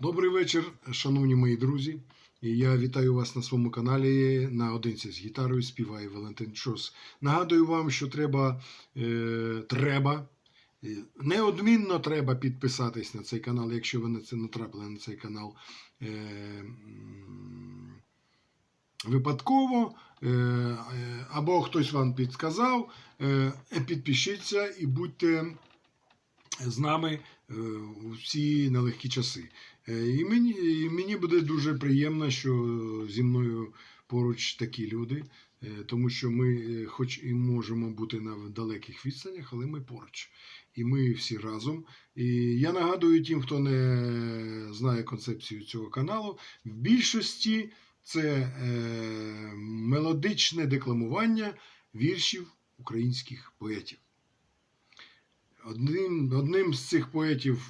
Добрий вечір, шановні мої друзі. Я вітаю вас на своєму каналі наодинці з гітарою співає Валентин Чос. Нагадую вам, що треба, е, треба, е, неодмінно треба підписатись на цей канал, якщо ви на це натрапили на цей канал. Е, Випадково, е, е, або хтось вам підказав, підпишіться і будьте з нами е, у всі нелегкі часи. Е, І мені, і мені буде дуже приємно, що зі мною поруч такі люди, е, тому що ми, хоч і можемо бути на далеких відстанях, але ми поруч. І ми всі разом. І я нагадую тим, хто не знає концепцію цього каналу, в більшості це е, мелодичне декламування віршів українських поетів. Одним, одним з цих поетів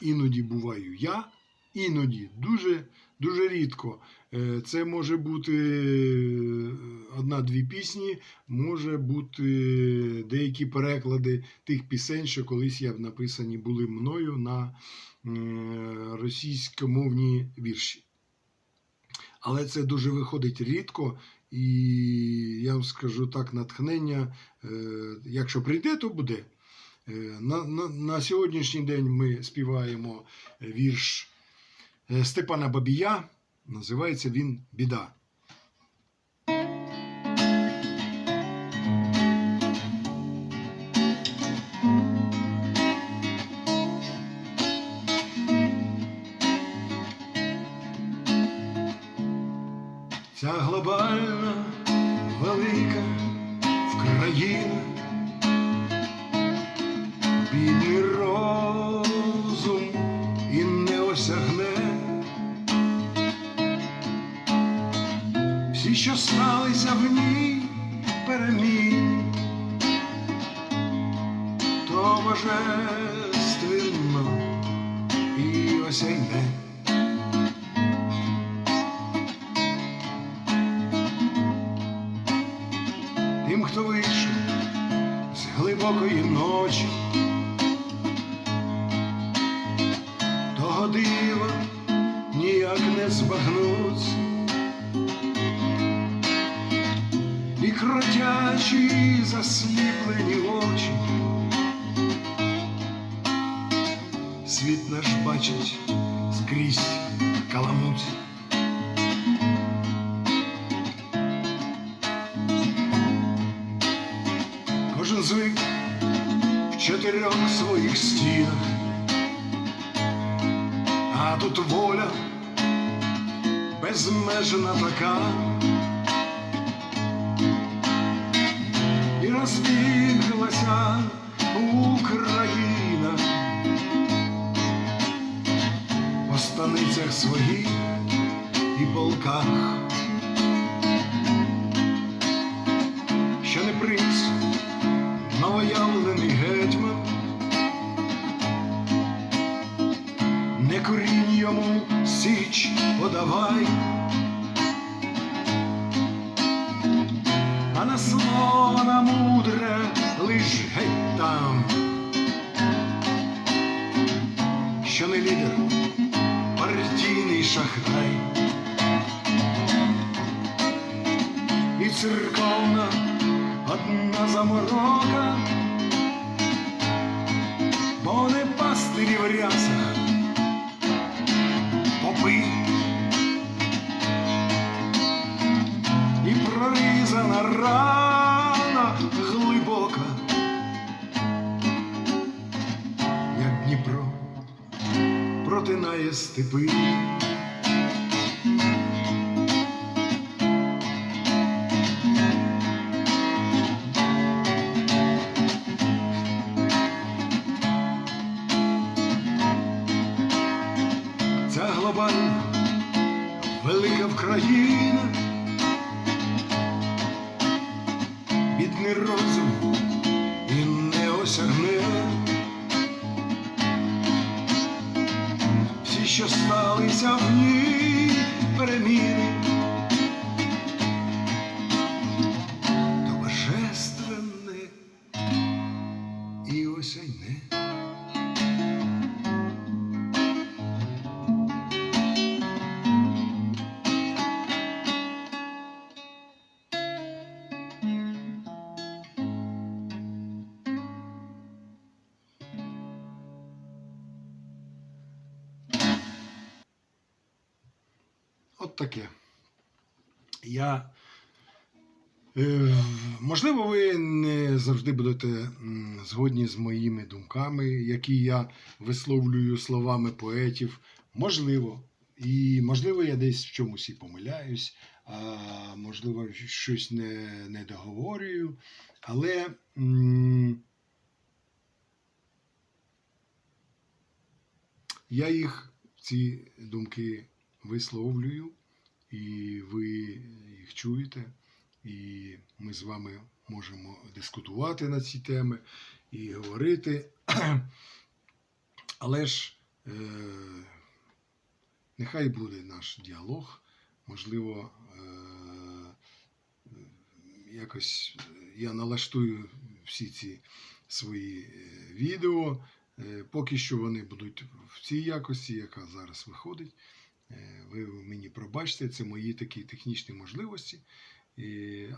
іноді буваю я, іноді дуже, дуже рідко. Е, Це може бути е, одна-дві пісні, може бути деякі переклади тих пісень, що колись я написані були мною на е, російськомовні вірші. Але це дуже виходить рідко, і я вам скажу так, натхнення, якщо прийде, то буде. Е, На, на, на сьогоднішній день ми співаємо вірш е, Степана Бабія. Називається він Біда. Ця глобальна велика Вкраїна бідний розум і не осягне всі, що сталися в ній переміни, то божественно і осяйне. Тим, хто вийшов з глибокої ночі, збагнуть, і кротячі засліплені очі, світ наш бачить скрізь каламуть. Кожен звик в чотирьох своїх стінах, а тут воля безмежна така, і розбіглася Україна. По станицях своїх і полках, що не принц новоявлений січ подавай, а на слона мудре протинає степи. Ця глобальна велика Вкраїна, бідний розум що сталися в ній. Переміни, таке. Я. Е, можливо, ви не завжди будете згодні з моїми думками, які я висловлюю словами поетів. Можливо. І можливо, я десь в чомусь і помиляюсь, а можливо, щось не, не договорюю. Але я їх, ці думки, висловлюю, і ви їх чуєте. І ми з вами можемо дискутувати на ці теми і говорити. Але ж е, нехай буде наш діалог. Можливо, е, якось я налаштую всі ці свої е, відео. Е, Поки що вони будуть в цій якості, яка зараз виходить. Е, Ви мені пробачте, це мої такі технічні можливості.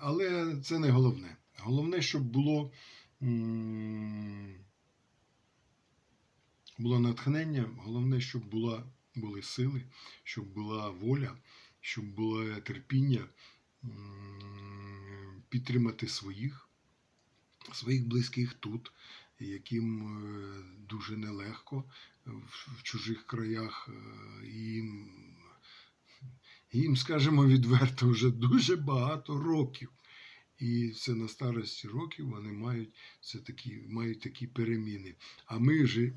Але це не головне. Головне, щоб було, було натхнення, головне, щоб була, були сили, щоб була воля, щоб було терпіння підтримати своїх, своїх близьких тут, яким е, дуже нелегко в, в чужих краях. е, їм їм, скажімо відверто, вже дуже багато років. І це на старості років вони мають, це такі, мають такі переміни. А ми ж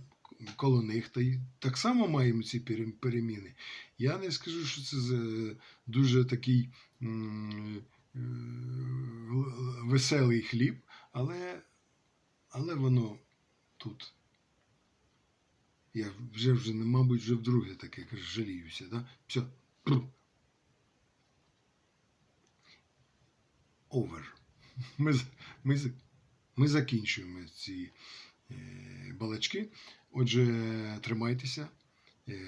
коло них та й так само маємо ці переміни. Я не скажу, що це дуже такий е, веселий хліб, але, але воно тут. Я вже вже, мабуть, вже вдруге таке жаліюся. Да? Все. Овер. Ми, ми, ми закінчуємо ці е, балачки. Отже, тримайтеся, е,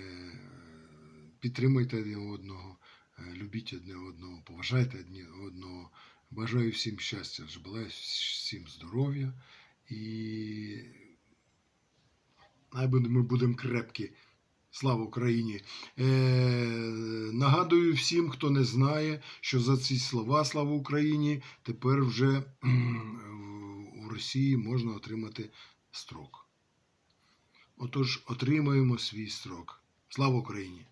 підтримуйте один одного, е, любіть одне одного, поважайте одне одного. Бажаю всім щастя, бажаю всім здоров'я і най ми будемо крепкі. Слава Україні! Е, нагадую всім, хто не знає, що за ці слова Слава Україні тепер вже у Росії можна отримати строк. Отож, отримаємо свій строк. Слава Україні!